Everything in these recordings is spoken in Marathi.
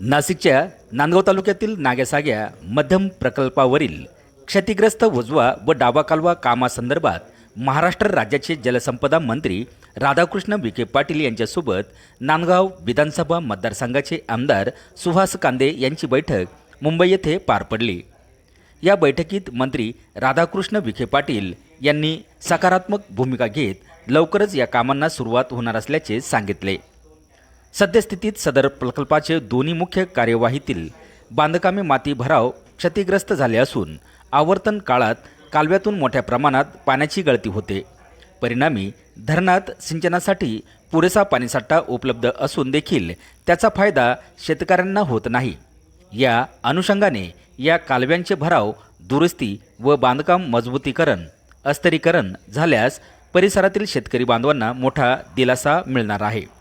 नाशिकच्या नांदगाव तालुक्यातील नाग्यासाग्या मध्यम प्रकल्पावरील क्षतिग्रस्त उजवा व डावा कालवा कामासंदर्भात महाराष्ट्र राज्याचे जलसंपदा मंत्री राधाकृष्ण विखे पाटील यांच्यासोबत नांदगाव विधानसभा मतदारसंघाचे आमदार सुहास कांदे यांची बैठक मुंबई येथे पार पडली. या बैठकीत मंत्री राधाकृष्ण विखे पाटील यांनी सकारात्मक भूमिका घेत लवकरच या कामांना सुरुवात होणार असल्याचे सांगितले. सद्यस्थितीत सदर प्रकल्पाचे दोन्ही मुख्य कार्यवाहीतील बांधकामे माती भराव क्षतिग्रस्त झाले असून आवर्तन काळात कालव्यातून मोठ्या प्रमाणात पाण्याची गळती होते. परिणामी धरणात सिंचनासाठी पुरेसा पाणीसाठा उपलब्ध असून देखील त्याचा फायदा शेतकऱ्यांना होत नाही. या अनुषंगाने या कालव्यांचे भराव दुरुस्ती व बांधकाम मजबूतीकरण अस्तरीकरण झाल्यास परिसरातील शेतकरी बांधवांना मोठा दिलासा मिळणार आहे.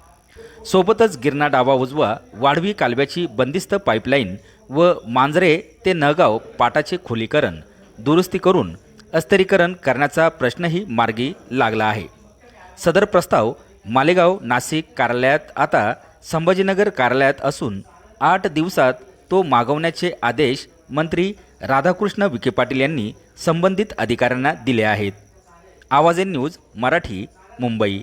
सोबतच गिरणा डावा उजवा वाढवी कालव्याची बंदिस्त पाईपलाईन व मांजरे ते नगाव पाटाचे खोलीकरण दुरुस्ती करून अस्तरीकरण करण्याचा प्रश्नही मार्गी लागला आहे. सदर प्रस्ताव मालेगाव नाशिक कार्यालयात आता संभाजीनगर कार्यालयात असून आठ दिवसात तो मागवण्याचे आदेश मंत्री राधाकृष्ण विखे पाटील यांनी संबंधित अधिकाऱ्यांना दिले आहेत. आवाजे न्यूज मराठी मुंबई.